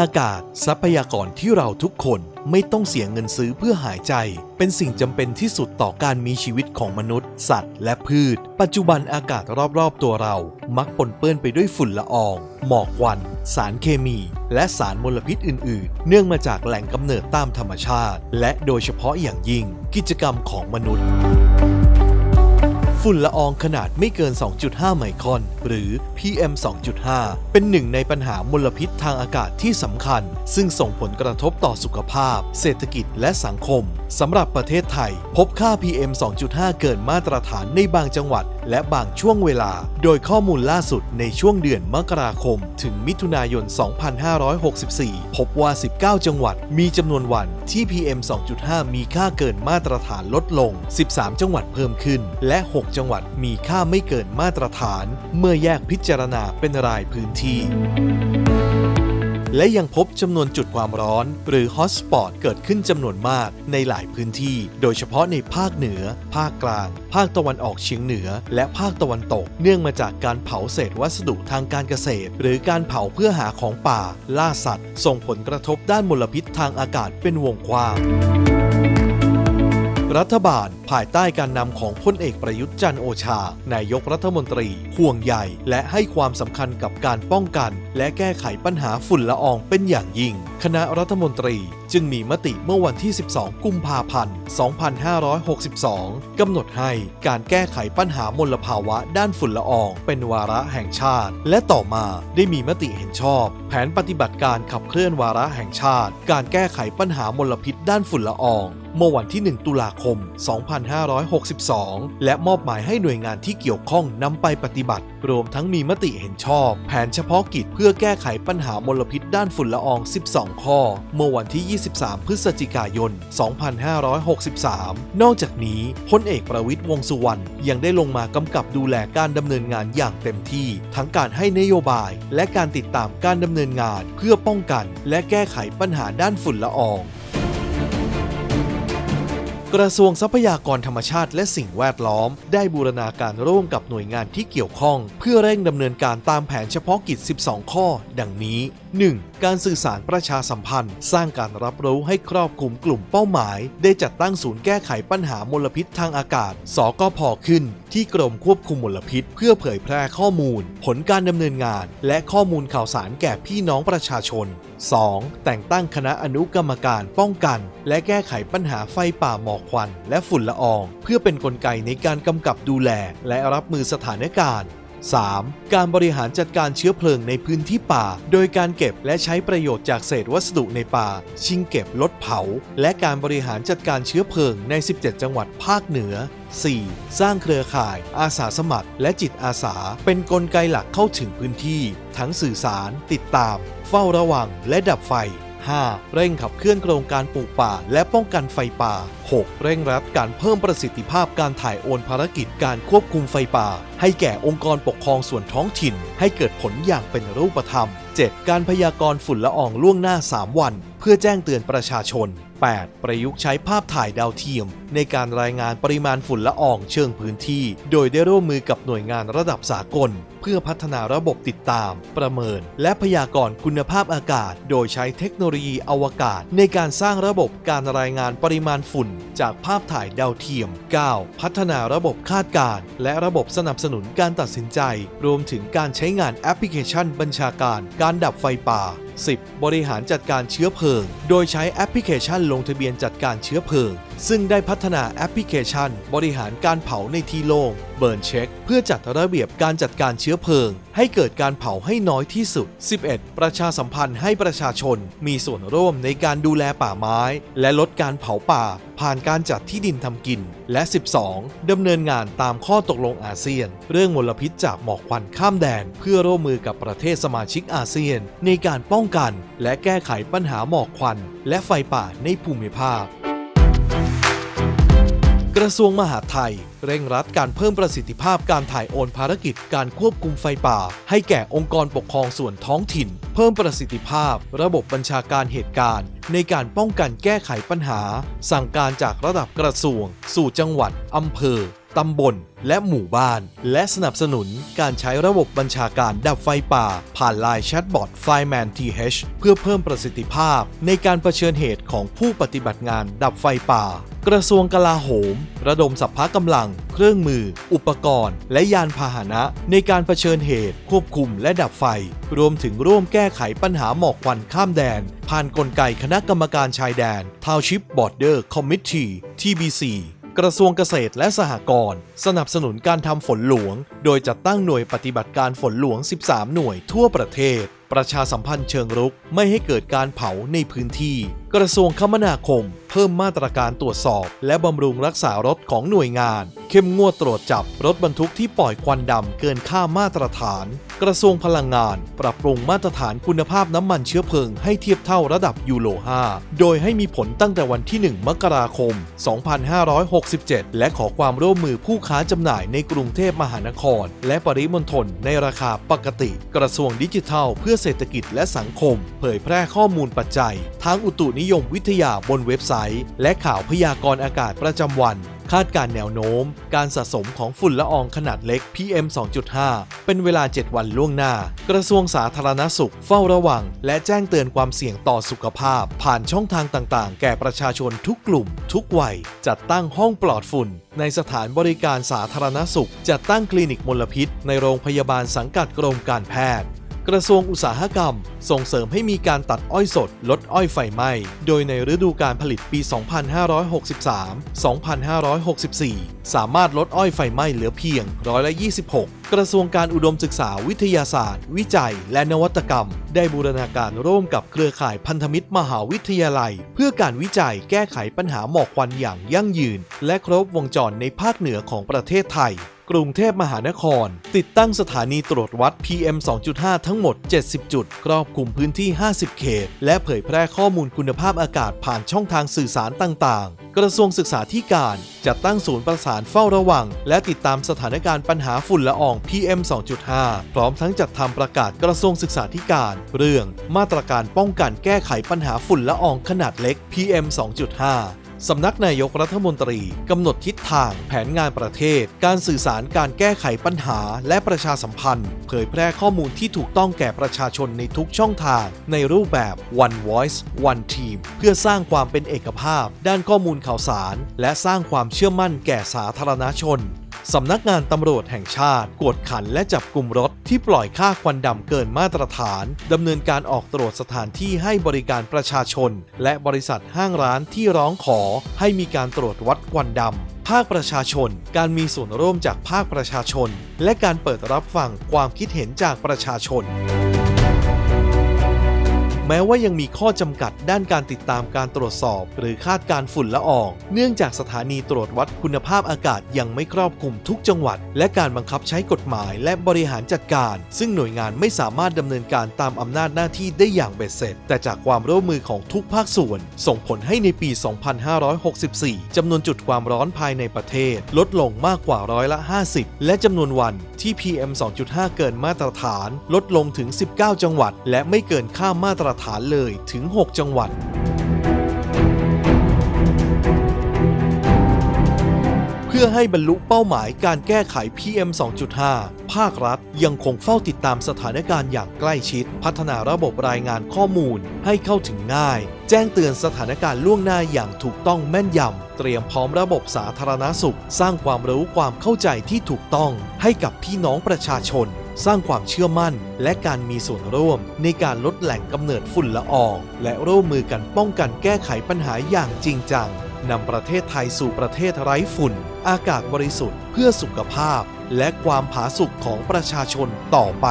อากาศ ทรัพยากรที่เราทุกคนไม่ต้องเสียเงินซื้อเพื่อหายใจ เป็นสิ่งจำเป็นที่สุดต่อการมีชีวิตของมนุษย์ สัตว์ และพืช ปัจจุบันอากาศรอบๆ ตัวเรา มักปนเปื้อนไปด้วยฝุ่นละออง หมอกควัน สารเคมี และสารมลพิษอื่น ๆ เนื่องมาจากแหล่งกำเนิดตามธรรมชาติ และโดยเฉพาะอย่างยิ่ง กิจกรรมของมนุษย์ ฝุ่นละอองขนาดไม่เกิน 2.5 ไมครอน หรือ PM 2.5 เป็นหนึ่งในปัญหามลพิษทางอากาศที่สำคัญ ซึ่งส่งผลกระทบต่อสุขภาพ เศรษฐกิจและสังคมสำหรับประเทศไทย พบค่า PM 2.5 เกินมาตรฐานในบางจังหวัด และบางช่วงเวลา โดยข้อมูลล่าสุดในช่วงเดือนมกราคม ถึงมิถุนายน 2564 พบว่า 19 จังหวัด มีจำนวนวันที่ PM 2.5 มีค่าเกินมาตรฐานลดลง 13 จังหวัดเพิ่มขึ้น และ 6จังหวัดมีค่าไม่เกินมาตรฐาน เมื่อแยกพิจารณาเป็นรายพื้นที่ และยังพบจำนวนจุดความร้อน หรือฮอตสปอตเกิดขึ้นจำนวนมากในหลายพื้นที่ โดยเฉพาะในภาคเหนือ ภาคกลาง ภาคตะวันออกเฉียงเหนือ และภาคตะวันตก เนื่องมาจากการเผาเศษวัสดุทางการเกษตร หรือการเผาเพื่อหาของป่า ล่าสัตว์ ส่งผลกระทบด้านมลพิษทางอากาศเป็นวงกว้าง รัฐบาลภายใต้การนำของพลเอกประยุทธ์จันโอชา นายกรัฐมนตรีห่วงใยและให้ความสำคัญกับการป้องกัน และแก้ไขปัญหาฝุ่นละอองเป็นอย่างยิ่ง คณะรัฐมนตรี จึงมีมติเมื่อวันที่ 12 กุมภาพันธ์ 2562 กำหนดให้การแก้ไขปัญหามลภาวะด้านฝุ่นละออง เป็นวาระแห่งชาติ และต่อมาได้มีมติเห็นชอบ แผนปฏิบัติการขับเคลื่อนวาระแห่งชาติ การแก้ไขปัญหามลพิษด้านฝุ่นละอองเมื่อวันที่ 1 ตุลาคม 2562 และมอบหมายให้หน่วยงานที่เกี่ยวข้องนำไปปฏิบัติ รวมทั้งมีมติเห็นชอบ แผนเฉพาะกิจเพื่อแก้ไขปัญหามลพิษด้านฝุ่นละออง 12 ข้อ เมื่อวันที่23 พฤศจิกายน 2563 นอกจากนี้พลเอกประวิตยวงสุวรรณยังได้ลงมากำกับดูแลการดำเนินงานอย่างเต็มที่ ทั้งการให้นโยบาย และการติดตามการดำเนินงาน เพื่อป้องกัน และแก้ไขปัญหาด้านฝุ่นละอองกระทรวงทรัพยากรธรรมชาติและสิ่งแวดล้อม ได้บูรณาการร่วมกับหน่วยงานที่เกี่ยวข้อง เพื่อเร่งดำเนินการตามแผนเฉพาะกิจ 12 ข้อ ดังนี้ 1. การสื่อสารประชาสัมพันธ์ สร้างการรับรู้ให้ครอบคลุมกลุ่มเป้าหมาย ได้จัดตั้งศูนย์แก้ไขปัญหามลพิษทางอากาศ สกพขึ้น ที่กรมควบคุมมลพิษ เพื่อเผยแพร่ข้อมูล ผลการดำเนินงาน และข้อมูลข่าวสารแก่พี่น้องประชาชน 2. แต่งตั้งคณะอนุกรรมการป้องกัน และแก้ไขปัญหาไฟป่าหมอกควัน และฝุ่นละออง เพื่อเป็นนกลไกในการกำกับดูแล และรับมือสถานการณ์ 3. การบริหารจัดการเชื้อเพลิงในพื้นที่ป่า โดยการเก็บและใช้ประโยชน์จากเศษวัสดุในป่า ชิงเก็บลดเผา และการบริหารจัดการเชื้อเพลิงใน 17 จังหวัดภาคเหนือ 4. สร้างเครือข่าย อาสาสมัคร และจิตอาสา เป็นนกลไกหลักเข้าถึงพื้นที่ ทั้งสื่อสาร ติดตาม เฝ้าระวัง และดับไฟ 5. เร่งขับเคลื่อนโครงการปลูกป่า และป้องกันไฟป่า 6. เร่งรัดการเพิ่มประสิทธิภาพการถ่ายโอนภารกิจการควบคุมไฟป่า ให้แก่องค์กรปกครองส่วนท้องถิ่น ให้เกิดผลอย่างเป็นรูปธรรม 7. การพยากรณ์ฝุ่นละอองล่วงหน้า 3 วัน เพื่อแจ้งเตือนประชาชน 8. ประยุกต์ใช้ภาพถ่ายดาวเทียม ในการรายงานปริมาณฝุ่นละอองเชิงพื้นที่ โดยได้ร่วมมือกับหน่วยงานระดับสากล เพื่อพัฒนาระบบติดตาม ประเมิน และพยากรณ์คุณภาพอากาศ โดยใช้เทคโนโลยีอวกาศ ในการสร้างระบบการรายงานปริมาณฝุ่น จากภาพถ่ายดาวเทียม 9. พัฒนาระบบคาดการณ์และระบบสนับสนุนการตัดสินใจ รวมถึงการใช้งานแอปพลิเคชันบัญชาการ การดับไฟป่า 10. บริหารจัดการเชื้อเพลิง โดยใช้แอปพลิเคชันลงทะเบียนจัดการเชื้อเพลิง ซึ่งได้พัฒนาแอปพลิเคชัน บริหารการเผาในที่โล่งเบิร์นเช็ค เพื่อจัดระเบียบการจัดการเชื้อเพลิง ให้เกิดการเผาให้น้อยที่สุด 11. ประชาสัมพันธ์ให้ประชาชน มีส่วนร่วมในการดูแลป่าไม้ และลดการเผาป่า ผ่านการจัดที่ดินทำกิน และ 12. ดำเนินงานตามข้อตกลงอาเซียน เรื่องมลพิษจากหมอกควันข้ามแดน เพื่อร่วมมือกับประเทศสมาชิกอาเซียน ในการป้องกัน และแก้ไขปัญหาหมอกควัน และไฟป่าในภูมิภาค กระทรวงมหาดไทย เร่งรัดการเพิ่มประสิทธิภาพการถ่ายโอนภารกิจการควบคุมไฟป่า ให้แก่องค์กรปกครองส่วนท้องถิ่น เพิ่มประสิทธิภาพ ระบบบัญชาการเหตุการณ์ ในการป้องกันแก้ไขปัญหา สั่งการจากระดับกระทรวง สู่จังหวัดอำเภอตำบล และหมู่บ้าน และสนับสนุนการใช้ระบบบัญชาการดับไฟป่า ผ่านไลน์แชทบอท Fireman TH เพื่อเพิ่มประสิทธิภาพ ในการเผชิญเหตุของผู้ปฏิบัติงานดับไฟป่า กระทรวงกลาโหม ระดมสัพพะกำลัง เครื่องมือ อุปกรณ์ และยานพาหนะ ในการเผชิญเหตุ ควบคุมและดับไฟ รวมถึงร่วมแก้ไขปัญหาหมอกควันข้ามแดน ผ่านนกลไกคณะกรรมการชายแดน Township Border Committee TBC กระทรวงเกษตรและสหกรณ์สนับสนุนการทำฝนหลวง โดยจัดตั้งหน่วยปฏิบัติการฝนหลวง 13 หน่วยทั่วประเทศ ประชาสัมพันธ์เชิงรุกไม่ให้เกิดการเผาในพื้นที่ กระทรวงคมนาคม เพิ่มมาตรการตรวจสอบ และบำรุงรักษารถของหน่วยงาน เข้มงวดตรวจจับรถบรรทุกที่ปล่อยควันดำเกินค่ามาตรฐาน กระทรวงพลังงาน ปรับปรุงมาตรฐานคุณภาพน้ำมันเชื้อเพลิงให้เทียบเท่าระดับยูโร 5 โดยให้มีผลตั้งแต่วันที่ 1 มกราคม 2567 และขอความร่วมมือผู้ค้าจำหน่ายในกรุงเทพมหานคร และปริมณฑลในราคาปกติ กระทรวงดิจิทัล เพื่อเศรษฐกิจและสังคม เผยแพร่ข้อมูลปัจจัย ทางอุตุนิยมวิทยาบนเว็บไซต์ และข่าวพยากรณ์อากาศประจำวัน คาดการแนวโน้ม การสะสมของฝุ่นละอองขนาดเล็ก PM 2.5 เป็นเวลา 7 วันล่วงหน้า กระทรวงสาธารณสุขเฝ้าระวัง และแจ้งเตือนความเสี่ยงต่อสุขภาพ ผ่านช่องทางต่างๆ แก่ประชาชนทุกกลุ่ม ทุกวัย จัดตั้งห้องปลอดฝุ่น ในสถานบริการสาธารณสุข จัดตั้งคลินิกมลพิษ ในโรงพยาบาลสังกัดกรมการแพทย์ กระทรวงอุตสาหกรรม ส่งเสริมให้มีการตัดอ้อยสด ลดอ้อยไฟไหม้ โดยในฤดูการผลิตปี 2563-2564 สามารถลดอ้อยไฟไหม้เหลือเพียงร้อยละ26 กระทรวงการอุดมศึกษาวิทยาศาสตร์ วิจัย และนวัตกรรม ได้บูรณาการร่วมกับเครือข่ายพันธมิตรมหาวิทยาลัย เพื่อการวิจัยแก้ไขปัญหาหมอกควันอย่างยั่งยืน และครบวงจรในภาคเหนือของประเทศไทย กรุงเทพมหานคร ติดตั้งสถานีตรวจวัด PM 2.5 ทั้งหมด 70 จุด ครอบคลุมพื้นที่ 50 เขต และเผยแพร่ข้อมูลคุณภาพอากาศผ่านช่องทางสื่อสารต่างๆ กระทรวงศึกษาธิการจัดตั้งศูนย์ประสานเฝ้าระวัง และติดตามสถานการณ์ปัญหาฝุ่นละออง PM 2.5 พร้อมทั้งจัดทำประกาศกระทรวงศึกษาธิการ เรื่องมาตรการป้องกันแก้ไขปัญหาฝุ่นละอองขนาดเล็ก PM 2.5 สำนักนายกรัฐมนตรีกำหนดทิศทางแผนงานประเทศ การสื่อสารการแก้ไขปัญหา และประชาสัมพันธ์ เผยแพร่ข้อมูลที่ถูกต้องแก่ประชาชนในทุกช่องทาง ในรูปแบบ One Voice One Team เพื่อสร้างความเป็นเอกภาพ ด้านข้อมูลข่าวสาร และสร้างความเชื่อมั่นแก่สาธารณชน สำนักงานตำรวจแห่งชาติ กวดขันและจับกลุ่มรถที่ปล่อยค่าควันดำเกินมาตรฐานดำเนินการออกตรวจสถานที่ให้บริการประชาชน และบริษัทห้างร้านที่ร้องขอให้มีการตรวจวัดควันดำภาคประชาชน การมีส่วนร่วมจากภาคประชาชน และการเปิดรับฟังความคิดเห็นจากประชาชน แม้ว่ายังมีข้อจำกัดด้านการติดตามการตรวจสอบ หรือคาดการฝุ่นละออง เนื่องจากสถานีตรวจวัดคุณภาพอากาศยังไม่ครอบคลุมทุกจังหวัด และการบังคับใช้กฎหมายและบริหารจัดการ ซึ่งหน่วยงานไม่สามารถดำเนินการตามอำนาจหน้าที่ได้อย่างเบ็ดเสร็จ แต่จากความร่วมมือของทุกภาคส่วน ส่งผลให้ในปี 2564จำนวนจุดความร้อนภายในประเทศ ลดลงมากกว่าร้อยละ 50 และจำนวนวันที่ PM 2.5 เกินมาตรฐาน ลดลงถึง 19 จังหวัด และไม่เกินค่ามาตรฐานเลยถึง 6 จังหวัด เพื่อให้บรรลุเป้าหมายการแก้ไข PM 2.5 ภาครัฐยังคงเฝ้าติดตามสถานการณ์อย่างใกล้ชิด พัฒนาระบบรายงานข้อมูลให้เข้าถึงง่าย แจ้งเตือนสถานการณ์ล่วงหน้าอย่างถูกต้องแม่นยำ เตรียมพร้อมระบบสาธารณสุข สร้างความรู้ความเข้าใจที่ถูกต้องให้กับพี่น้องประชาชน สร้างความเชื่อมั่น และการมีส่วนร่วม ในการลดแหล่งกำเนิดฝุ่นละออง และร่วมมือกันป้องกันแก้ไขปัญหาอย่างจริงจังนำประเทศไทยสู่ประเทศไร้ฝุ่น อากาศบริสุทธิ์เพื่อสุขภาพ และความผาสุกของประชาชนต่อไป